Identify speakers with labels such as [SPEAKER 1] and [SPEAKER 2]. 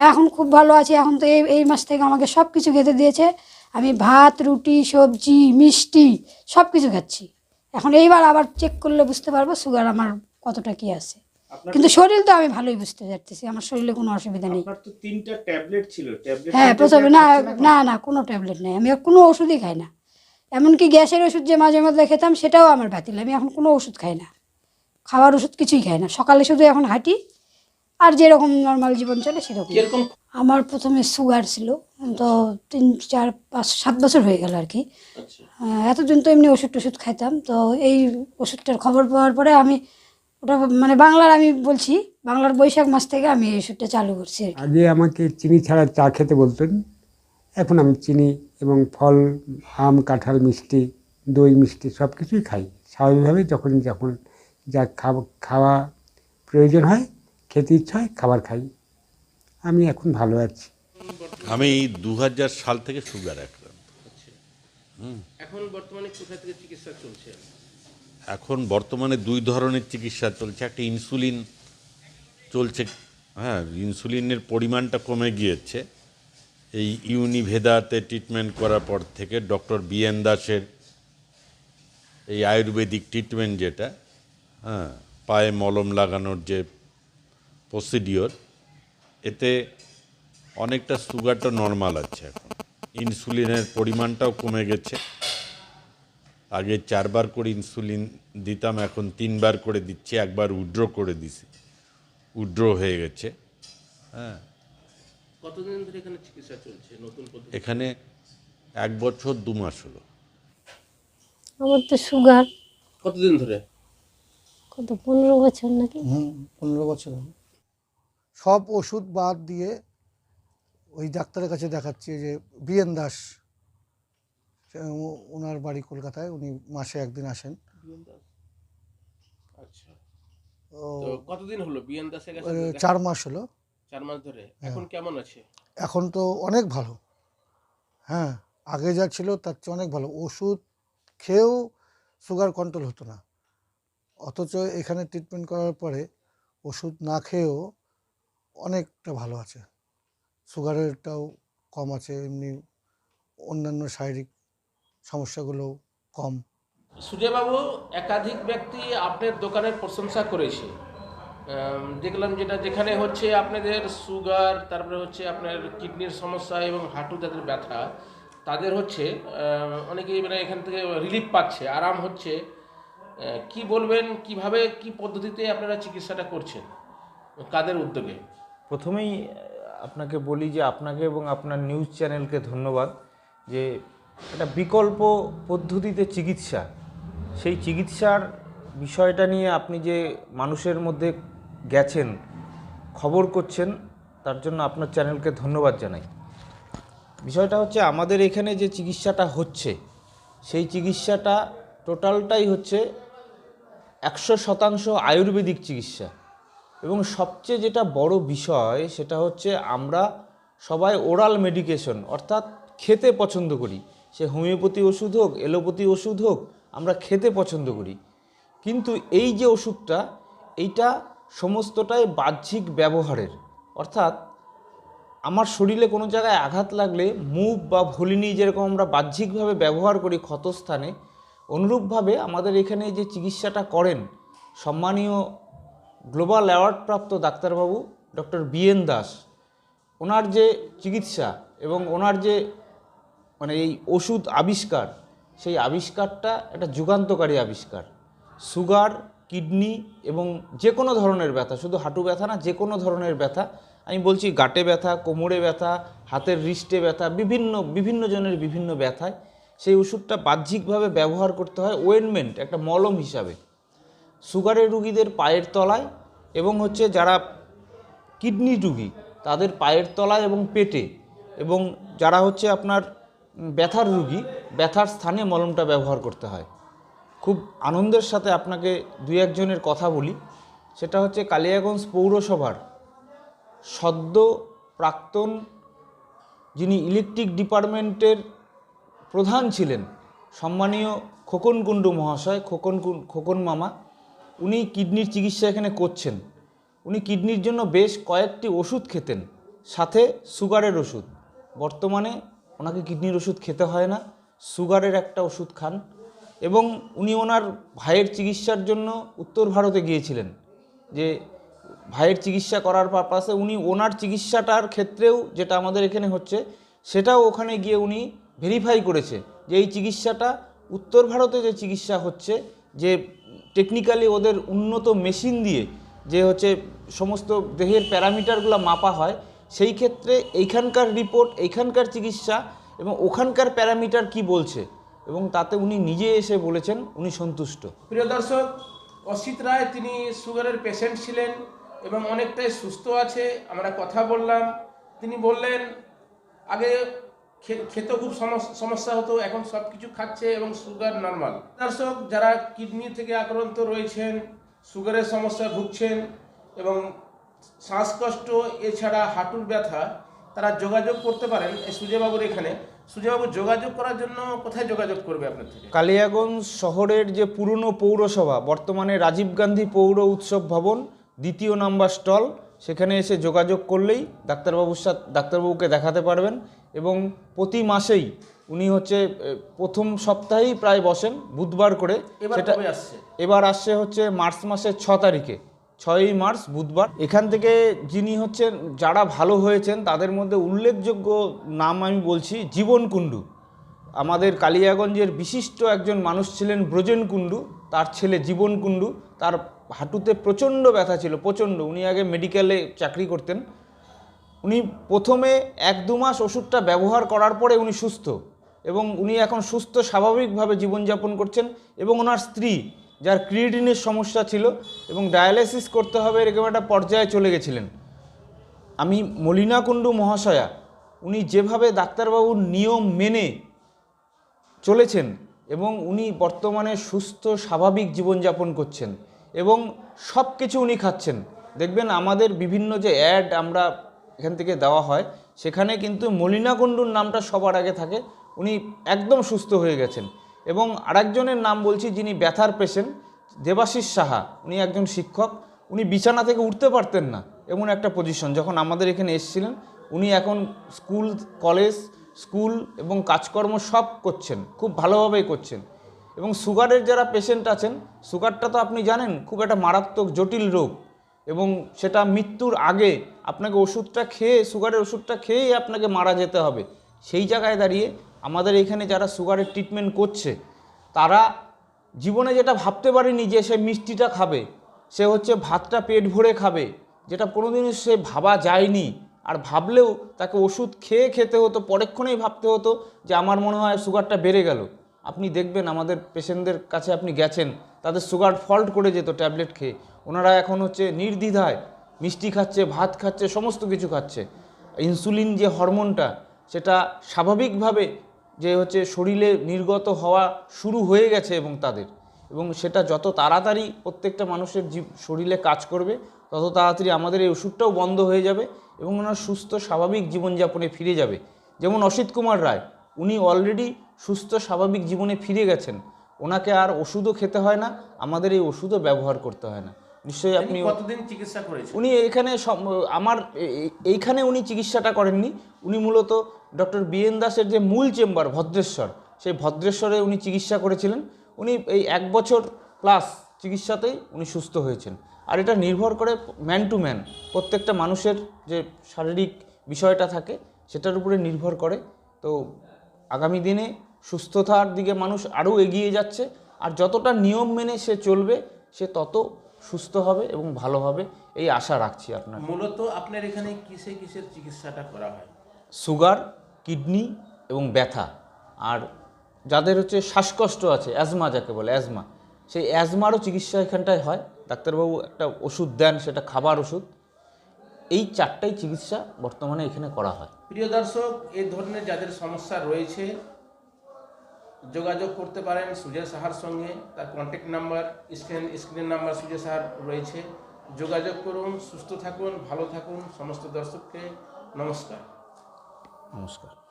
[SPEAKER 1] এখন খুব ভালো আছি। এখন তো এই এই মাস থেকে আমাকে সব কিছু খেতে দিয়েছে। আমি ভাত রুটি সবজি মিষ্টি সব কিছু খাচ্ছি। এখন এইবার আবার চেক করলে বুঝতে পারব সুগার আমার কতটা কি আছে। কিন্তু শরীর তো আমি ভালোই বুঝতে পারতেছি। আমার শরীরে কোনো অসুবিধা নেই।
[SPEAKER 2] আপনার তো তিনটা ট্যাবলেট ছিল। ট্যাবলেট
[SPEAKER 1] হ্যাঁ প্রথমে না না না কোনো ট্যাবলেট নেই। আমি কোনো ওষুধই খাই না। এমনকি গ্যাসের ওষুধ যে মাঝে মধ্যে খেতাম সেটাও আমার বাতিল। আমি এখন কোনো ওষুধ খাই না। খাওয়ার ওষুধ কিছুই খাই না। সকালে শুধু এখন হাঁটি আর যেরকম নর্মাল জীবন চলে সেরকম।
[SPEAKER 2] কীরকম?
[SPEAKER 1] আমার প্রথমে সুগার ছিল তো তিন চার পাঁচ সাত বছর হয়ে গেল আর কি।
[SPEAKER 2] আচ্ছা।
[SPEAKER 1] এতদিন তো এমনি ওষুধ টষুধ খাইতাম তো এই ওষুধটার খবর পাওয়ার পরে আমি ওটা মানে বাংলার আমি বলছি বাংলার বৈশাখ মাস থেকে আমি এই ওষুধটা চালু করছি
[SPEAKER 3] আগে আমাকে চিনি ছাড়া চা খেতে বলতেন এখন আমি চিনি এবং ফল আম কাঁঠাল মিষ্টি দই মিষ্টি সব কিছুই খাই। স্বাভাবিকভাবে যখন যখন যা খাওয়া প্রয়োজন হয় খেতে ইচ্ছা হয় খাবার খাই। আমি এখন ভালো আছি।
[SPEAKER 4] আমি দু হাজার সাল থেকে সুগার আক্রান্ত
[SPEAKER 2] এখন বর্তমানে কোথা থেকে চিকিৎসা চলছে?
[SPEAKER 4] এখন বর্তমানে দুই ধরনের চিকিৎসা চলছে। একটা ইনসুলিন চলছে। হ্যাঁ ইনসুলিনের পরিমাণটা কমে গিয়েছে। এই ইউনিভেদাতে ট্রিটমেন্ট করার পর থেকে ডক্টর বিএন দাসের এই আয়ুর্বেদিক ট্রিটমেন্ট যেটা হ্যাঁ পায়ে মলম লাগানোর যে প্রসিডিওর এতে অনেকটা সুগারটা নর্মাল আছে এখন। ইনসুলিনের পরিমাণটাও কমে গেছে। আগে চারবার করে ইনসুলিন দিতাম এখন তিনবার করে দিচ্ছি একবার উড্র করে দিছি। উড্র হয়ে গেছে। হ্যাঁ।
[SPEAKER 2] কতদিন ধরে এখানে চিকিৎসা চলছে? নতুন পদ্ধতি?
[SPEAKER 4] এখানে এক বছর দু মাস হলো।
[SPEAKER 5] আমার তো সুগার
[SPEAKER 2] কতদিন ধরে?
[SPEAKER 5] কত পনেরো বছর নাকি?
[SPEAKER 6] হুম পনেরো বছর। সব ওষুধ বাদ দিয়ে ওই ডাক্তারের কাছে দেখাচ্ছি যে বিএন দাস ওনার বাড়ি কলকাতায় উনি মাসে একদিন আসেন।
[SPEAKER 2] আচ্ছা। কতদিন হলো বিএন দাসের কাছে
[SPEAKER 6] চার মাস হলো।
[SPEAKER 2] চার মাস ধরে। এখন কেমন আছে?
[SPEAKER 6] এখন তো অনেক ভালো। হ্যাঁ আগে যা ছিল তার চেয়ে অনেক ভালো। ওষুধ খেয়েও সুগার কন্ট্রোল হতো না। অথচ এখানে ট্রিটমেন্ট করার পরে ওষুধ না খেয়েও অনেকটা ভালো আছে। সুগারেরটাও কম আছে, এমনি অন্যান্য শারীরিক সমস্যাগুলোও কম।
[SPEAKER 2] সুজয়বাবু একাধিক ব্যক্তি আপনার দোকানের প্রশংসা করেছে। দেখলাম যেটা যেখানে হচ্ছে আপনাদের সুগার, তারপরে হচ্ছে আপনার কিডনির সমস্যা এবং হাঁটু যাদের ব্যথা, তাদের হচ্ছে অনেকেই মানে এখান থেকে রিলিফ পাচ্ছে, আরাম হচ্ছে। কি বলবেন, কীভাবে, কি পদ্ধতিতে আপনারা চিকিৎসাটা করছেন? কাদের উদ্যোগে?
[SPEAKER 7] প্রথমেই আপনাকে বলি যে আপনাকে এবং আপনার নিউজ চ্যানেলকে ধন্যবাদ যে একটা বিকল্প পদ্ধতিতে চিকিৎসা। সেই চিকিৎসার বিষয়টা নিয়ে আপনি যে মানুষের মধ্যে গেছেন, খবর করছেন, তার জন্য আপনার চ্যানেলকে ধন্যবাদ জানাই। বিষয়টা হচ্ছে আমাদের এখানে যে চিকিৎসাটা হচ্ছে, সেই চিকিৎসাটা টোটালটাই হচ্ছে একশো শতাংশ আয়ুর্বেদিক চিকিৎসা। এবং সবচেয়ে যেটা বড় বিষয় সেটা হচ্ছে আমরা সবাই ওরাল মেডিকেশন, অর্থাৎ খেতে পছন্দ করি। সে হোমিওপ্যাথি ওষুধ হোক, এলোপ্যাথি ওষুধ হোক, আমরা খেতে পছন্দ করি। কিন্তু এই যে ওষুধটা, এইটা সমস্তটাই বাহ্যিক ব্যবহারের। অর্থাৎ আমার শরীরে কোনো জায়গায় আঘাত লাগলে মুভ বা ভলিনি যেরকম আমরা বাহ্যিকভাবে ব্যবহার করি ক্ষতস্থানে, অনুরূপভাবে আমাদের এখানে যে চিকিৎসাটা করেন, সম্মানীয় গ্লোবাল অ্যাওয়ার্ডপ্রাপ্ত ডাক্তারবাবু ডক্টর বিএন দাস। ওনার যে চিকিৎসা এবং ওনার যে মানে এই ওষুধ আবিষ্কার, সেই আবিষ্কারটা একটা যুগান্তকারী আবিষ্কার। সুগার, কিডনি এবং যে কোনো ধরনের ব্যথা, শুধু হাঁটু ব্যথা না, যে কোনো ধরনের ব্যথা, আমি বলছি গাঁটে ব্যথা, কোমরে ব্যথা, হাতের রিস্টে ব্যথা, বিভিন্ন বিভিন্ন জনের বিভিন্ন ব্যথায় সেই ওষুধটা বাহ্যিকভাবে ব্যবহার করতে হয় ওয়েনমেন্ট একটা মলম হিসাবে। সুগারের রুগীদের পায়ের তলায় এবং হচ্ছে যারা কিডনি রুগী, তাদের পায়ের তলায় এবং পেটে এবং যারা হচ্ছে আপনার ব্যথার রুগী, ব্যথার স্থানে মলমটা ব্যবহার করতে হয়। খুব আনন্দের সাথে আপনাকে দুই একজনের কথা বলি। সেটা হচ্ছে কালিয়াগঞ্জ পৌরসভার সদ্য প্রাক্তন যিনি ইলেকট্রিক ডিপার্টমেন্টের প্রধান ছিলেন, সম্মানীয় খোকন কুণ্ডু মহাশয়, খোকন খোকন মামা উনি কিডনির চিকিৎসা এখানে করছেন। উনি কিডনির জন্য বেশ কয়েকটি ওষুধ খেতেন, সাথে সুগারের ওষুধ। বর্তমানে ওনাকে কিডনির ওষুধ খেতে হয় না, সুগারের একটা ওষুধ খান এবং উনি ওনার ভাইয়ের চিকিৎসার জন্য উত্তর ভারতে গিয়েছিলেন যে ভাইয়ের চিকিৎসা করার পারপাসে উনি ওনার চিকিৎসাটার ক্ষেত্রেও যেটা আমাদের এখানে হচ্ছে, সেটাও ওখানে গিয়ে উনি ভেরিফাই করেছে যে এই চিকিৎসাটা উত্তর ভারতে যে চিকিৎসা হচ্ছে, যে টেকনিক্যালি ওদের উন্নত মেশিন দিয়ে যে হচ্ছে সমস্ত দেহের প্যারামিটারগুলো মাপা হয়, সেই ক্ষেত্রে এইখানকার রিপোর্ট এইখানকার চিকিৎসা এবং ওখানকার প্যারামিটার কি বলছে এবং তাতে উনি নিজে এসে বলেছেন, উনি সন্তুষ্ট।
[SPEAKER 2] প্রিয় দর্শক, অসিত রায় তিনি সুগারের পেশেন্ট ছিলেন এবং অনেকটাই সুস্থ আছে, আমরা কথা বললাম। তিনি বললেন, আগে খেতে খুব সমস- সমস্যা হতো, এখন সব কিছু খাচ্ছে এবং সুগার নর্মাল দর্শক, যারা কিডনি থেকে আক্রান্ত রয়েছেন, সুগারের সমস্যা ভুগছেন এবং শ্বাসকষ্ট, এছাড়া হাঁটুর ব্যথা, তারা যোগাযোগ করতে পারেন এই সুজয়বাবুর এখানে। সুজয়বাবু যোগাযোগ করার জন্য কোথায় যোগাযোগ করবে আপনার থেকে?
[SPEAKER 7] কালিয়াগঞ্জ শহরের যে পুরনো পৌরসভা, বর্তমানে রাজীব গান্ধী পৌর উৎসব ভবন, দ্বিতীয় নাম্বার স্টল, সেখানে এসে যোগাযোগ করলেই ডাক্তারবাবুর সাথে, ডাক্তারবাবুকে দেখাতে পারবেন। এবং প্রতি মাসেই উনি হচ্ছে প্রথম সপ্তাহেই প্রায় বসেন বুধবার করে। সেটা এবার আসছে হচ্ছে মার্চ মাসের ছ তারিখে। ছয়ই মার্চ বুধবার। এখান থেকে যিনি হচ্ছেন যারা ভালো হয়েছেন তাদের মধ্যে উল্লেখযোগ্য নাম আমি বলছি জীবন কুণ্ডু। আমাদের কালিয়াগঞ্জের বিশিষ্ট একজন মানুষ ছিলেন ব্রজেন কুণ্ডু। তার ছেলে জীবন কুণ্ডু। তার হাঁটুতে প্রচণ্ড ব্যথা ছিল প্রচণ্ড। উনি আগে মেডিকেলে চাকরি করতেন। উনি প্রথমে এক দু মাস ওষুধটা ব্যবহার করার পরে উনি সুস্থ এবং উনি এখন সুস্থ স্বাভাবিকভাবে জীবনযাপন করছেন এবং ওনার স্ত্রী, যার ক্রিয়েটিনের সমস্যা ছিল এবং ডায়ালাইসিস করতে হবে এরকম একটা পর্যায়ে চলে গেছিলেন। আমি মলিনা কুণ্ডু মহাশয়া, উনি যেভাবে ডাক্তারবাবুর নিয়ম মেনে চলেছেন এবং উনি বর্তমানে সুস্থ, স্বাভাবিক জীবনযাপন করছেন এবং সব কিছু উনি খাচ্ছেন। দেখবেন আমাদের বিভিন্ন যে অ্যাড আমরা এখান থেকে দেওয়া হয়। সেখানে কিন্তু মলিনা কুণ্ডুর নামটা সবার আগে থাকে। উনি একদম সুস্থ হয়ে গেছেন। এবং আরেকজনের নাম বলছি যিনি ব্যথার পেশেন্ট, দেবাশিস সাহা। উনি একজন শিক্ষক। উনি বিছানা থেকে উঠতে পারতেন না। এমন একটা পজিশন যখন আমাদের এখানে এসেছিলেন, উনি এখন স্কুল, কলেজ, স্কুল এবং কাজকর্ম সব করছেন। খুব ভালোভাবেই করছেন। এবং সুগারের যারা পেশেন্ট আছেন, সুগারটা তো আপনি জানেন, খুব একটা মারাত্মক, জটিল রোগ। এবং সেটা মৃত্যুর আগে আপনাকে ওষুধটা খেয়ে, সুগারের ওষুধটা খেয়েই আপনাকে মারা যেতে হবে। সেই জায়গায় দাঁড়িয়ে আমাদের এখানে যারা সুগারের ট্রিটমেন্ট করছে, তারা জীবনে যেটা ভাবতে পারেনি যে সে মিষ্টিটা খাবে, সে হচ্ছে ভাতটা পেট ভরে খাবে, যেটা কোনোদিনই সে ভাবা যায়নি। আর ভাবলেও তাকে ওষুধ খেয়ে খেতে হতো, পরেক্ষণেই ভাবতে হতো যে আমার মনে হয় সুগারটা বেড়ে গেল। আপনি দেখবেন আমাদের পেশেন্টদের কাছে আপনি গেছেন তাদের সুগার ফল্ট করে যেত ট্যাবলেট খেয়ে। ওনারা এখন হচ্ছে নির্দ্বিধায় মিষ্টি খাচ্ছে, ভাত খাচ্ছে, সমস্ত কিছু খাচ্ছে। ইনসুলিন যে হরমোনটা, সেটা স্বাভাবিকভাবে যে হচ্ছে শরীরে নির্গত হওয়া শুরু হয়ে গেছে এবং তাদের। এবং সেটা যত তাড়াতাড়ি প্রত্যেকটা মানুষের জীব, শরীরে কাজ করবে, তত তাড়াতাড়ি আমাদের এই ওষুধটাও বন্ধ হয়ে যাবে এবং ওনার সুস্থ, স্বাভাবিক জীবনযাপনে ফিরে যাবে। যেমন অসিত কুমার রায়, উনি অলরেডি সুস্থ, স্বাভাবিক জীবনে ফিরে গেছেন। ওনাকে আর ওষুধও খেতে হয় না আমাদের এই ওষুধও ব্যবহার করতে হয় না। নিশ্চয়ই আপনি
[SPEAKER 2] কতদিন চিকিৎসা করেছেন?
[SPEAKER 7] উনি এখানে আমার এইখানে উনি চিকিৎসাটা করেননি। উনি মূলত ডক্টর বিএন দাসের যে মূল চেম্বার ভদ্রেশ্বর সেই ভদ্রেশ্বরে উনি চিকিৎসা করেছিলেন। উনি এই এক বছর প্লাস চিকিৎসাতেই উনি সুস্থ হয়েছেন। আর এটা নির্ভর করে ম্যান টু ম্যান প্রত্যেকটা মানুষের যে শারীরিক বিষয়টা থাকে সেটার উপরে নির্ভর করে। তো আগামী দিনে সুস্থতার দিকে মানুষ আরও এগিয়ে যাচ্ছে আর যতটা নিয়ম মেনে সে চলবে সে তত সুস্থ হবে এবং ভালো হবে এই আশা রাখছি আপনার।
[SPEAKER 2] মূলত আপনার এখানে কিসে কিসের চিকিৎসাটা করা হয়?
[SPEAKER 7] সুগার কিডনি এবং ব্যথা আর যাদের হচ্ছে শ্বাসকষ্ট আছে অ্যাজমা যাকে বলে অ্যাজমা সেই অ্যাজমারও চিকিৎসা এখানটায় হয়। ডাক্তারবাবু একটা ওষুধ দেন সেটা খাবার ওষুধ। এই চারটাই চিকিৎসা বর্তমানে এখানে করা হয়।
[SPEAKER 2] প্রিয় দর্শক এ ধরনের যাদের সমস্যা রয়েছে যোগাযোগ করতে পারেন সুজয় সাহার সঙ্গে। তার কন্ট্যাক্ট নাম্বার স্ক্রিন স্ক্রিনের নাম্বার সুজয় সাহার রয়েছে। যোগাযোগ করুন, সুস্থ থাকুন, ভালো থাকুন, সমস্ত দর্শককে নমস্কার।
[SPEAKER 7] নমস্কার।